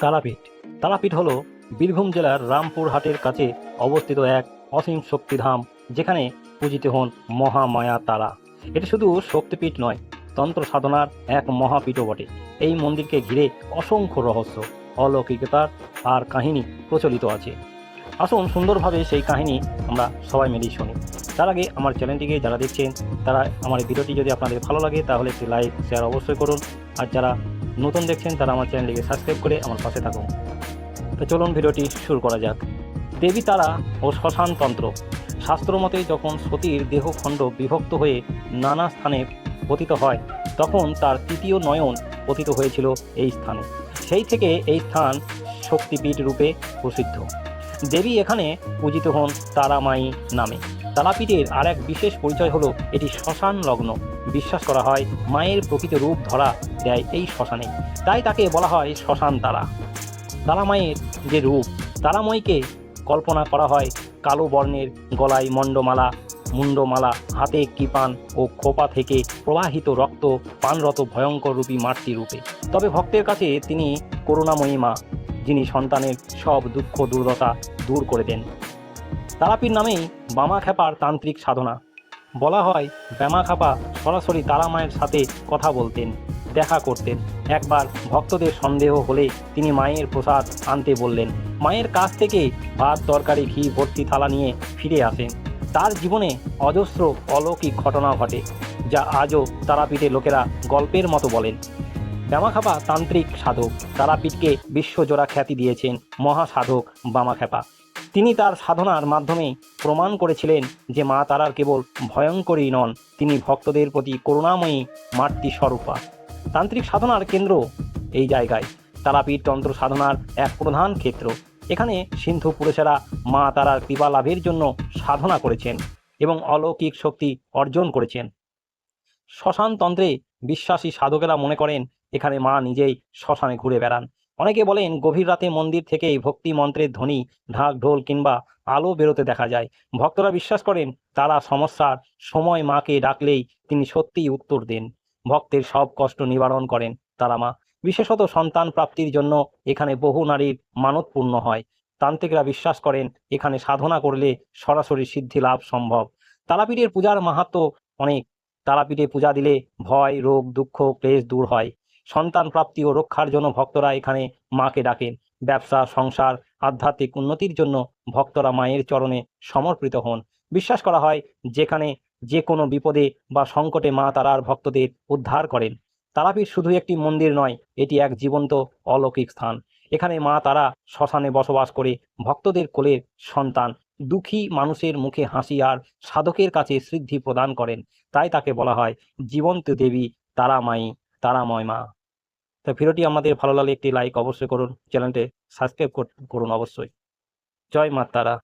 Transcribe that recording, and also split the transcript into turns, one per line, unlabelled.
তারাপীঠ তারাপীঠ হল বীরভূম জেলার রামপুর হাটের কাছে অবস্থিত এক অসীম শক্তিধাম, যেখানে পূজিত হন মহামায়া তারা। এটি শুধু শক্তিপীঠ নয়, তন্ত্র সাধনার এক মহাপীঠও বটে। এই মন্দিরকে ঘিরে অসংখ্য রহস্য, অলৌকিকতার আর কাহিনী প্রচলিত আছে। আসুন সুন্দরভাবে সেই কাহিনী আমরা সবাই মিলেই শুনি। তার আগে আমার চ্যানেলটিকে যারা দেখছেন, তারা আমার ভিডিওটি যদি আপনাদের ভালো লাগে, তাহলে একটি লাইক, শেয়ার অবশ্যই করুন। আর যারা নতুন দেখছেন তারা আমার চ্যানেলটিকে সাবস্ক্রাইব করে আমার পাশে থাকুন। তো চলুন ভিডিওটি শুরু করা যাক। দেবী তারা ও শ্মশানতন্ত্র শাস্ত্র মতে যখন সতীর দেহখণ্ড বিভক্ত হয়ে নানা স্থানে পতিত হয়, তখন তার তৃতীয় নয়ন পতিত হয়েছিল এই স্থানে। সেই থেকে এই স্থান শক্তিপীঠ রূপে প্রসিদ্ধ। দেবী এখানে পূজিত হন তারামাই নামে। তারাপীঠের আর এক বিশেষ পরিচয় হলো এটি শ্মশান লগ্ন। বিশ্বাস করা হয় মায়ের প্রকৃত রূপ ধরা দেয় এই শ্মশানে। তাই তাকে বলা হয় শ্মশান তারা। তারামায়ের যে রূপ তারাময়ীকে কল্পনা করা হয় কালো বর্ণের গলায় মণ্ডমালা মুন্ডমালা হাতে কৃপান ও খোপা থেকে প্রবাহিত রক্ত পানরত ভয়ঙ্কর রূপী মাতৃ রূপে তবে ভক্তের কাছে তিনি করুণাময়ী মা। যিনি সন্তানের সব দুঃখ, দুর্দশা দূর করে দেন। তারাপীর নামেই বামা খেপার তান্ত্রিক সাধনা। বলা হয় ব্যামা খাপা সরাসরি তারা মায়ের সাথে কথা বলতেন, দেখা করতেন। একবার ভক্তদের সন্দেহ হলে তিনি মায়ের প্রসাদ আনতে বললেন, মায়ের কাছ থেকে ভাত, তরকারি, ঘি, ভর্তি থালা নিয়ে ফিরে আসেন। তার জীবনে অজস্র অলৌকিক ঘটনা ঘটে, যা আজও তারাপীঠে লোকেরা গল্পের মতো বলেন। ব্যামাখাপা তান্ত্রিক সাধক, তারাপীঠকে বিশ্বজোড়া খ্যাতি দিয়েছেন মহাসাধক বামাখ্যাপা তিনি তার সাধনার মাধ্যমে প্রমাণ করেছিলেন যে মা তারার কেবল ভয়ঙ্করই নন, তিনি ভক্তদের প্রতি করুণাময়ী মাতৃ স্বরূপা তান্ত্রিক সাধনার কেন্দ্র এই জায়গায়। তারাপীঠ তন্ত্র সাধনার এক প্রধান ক্ষেত্র। এখানে সিন্ধু পুরুষেরা মা তারার কৃপা লাভের জন্য সাধনা করেছেন এবং অলৌকিক শক্তি অর্জন করেছেন। শ্মশানতন্ত্রে বিশ্বাসী সাধকেরা মনে করেন এখানে মা নিজেই শ্মশানে ঘুরে বেড়ান। অনেকে বলেন, গভীর রাতে মন্দির থেকে ভক্তি মন্ত্রের ধ্বনি, ঢাক, ঢোল কিংবা আলো বেরোতে দেখা যায়। ভক্তরা বিশ্বাস করেন, তারা সমস্যার সময় মাকে ডাকলেই তিনি সত্যিই উত্তর দেন। ভক্তের সব কষ্ট নিবারণ করেন তারা মা। বিশেষত সন্তান প্রাপ্তির জন্য এখানে বহু নারীর মানত পূর্ণ হয়। তান্ত্রিকরা বিশ্বাস করেন, এখানে সাধনা করলে সরাসরি সিদ্ধি লাভ সম্ভব। তারাপীঠের পূজার মাহাত্ম অনেক। তারাপীঠে পূজা দিলে ভয়, রোগ, দুঃখ, ক্লেশ দূর হয়। সন্তান প্রাপ্তি ও রক্ষার জন্য ভক্তরা এখানে মাকে ডাকেন। ব্যবসা, সংসার, আধ্যাত্মিক উন্নতির জন্য ভক্তরা মায়ের চরণে সমর্পিত হন। বিশ্বাস করা হয়, যেখানে যে কোনো বিপদে বা সংকটে মা তারার ভক্তদের উদ্ধার করেন। তারাপীঠ শুধু একটি মন্দির নয়, এটি এক জীবন্ত অলৌকিক স্থান। এখানে মা তারা শ্মশানে বসবাস করে ভক্তদের কোলের সন্তান। দুঃখী মানুষের মুখে হাসি আর সাধকের কাছে সিদ্ধি প্রদান করেন। তাই তাকে বলা হয়, জীবন্ত দেবী তারা তারামায়ী, তারাময় মা। তো ভিডিওটি আমাদের ভালো লাগলে একটি লাইক অবশ্যই করুন, চ্যানেলটি সাবস্ক্রাইব করুন অবশ্যই। জয় মা, তারা।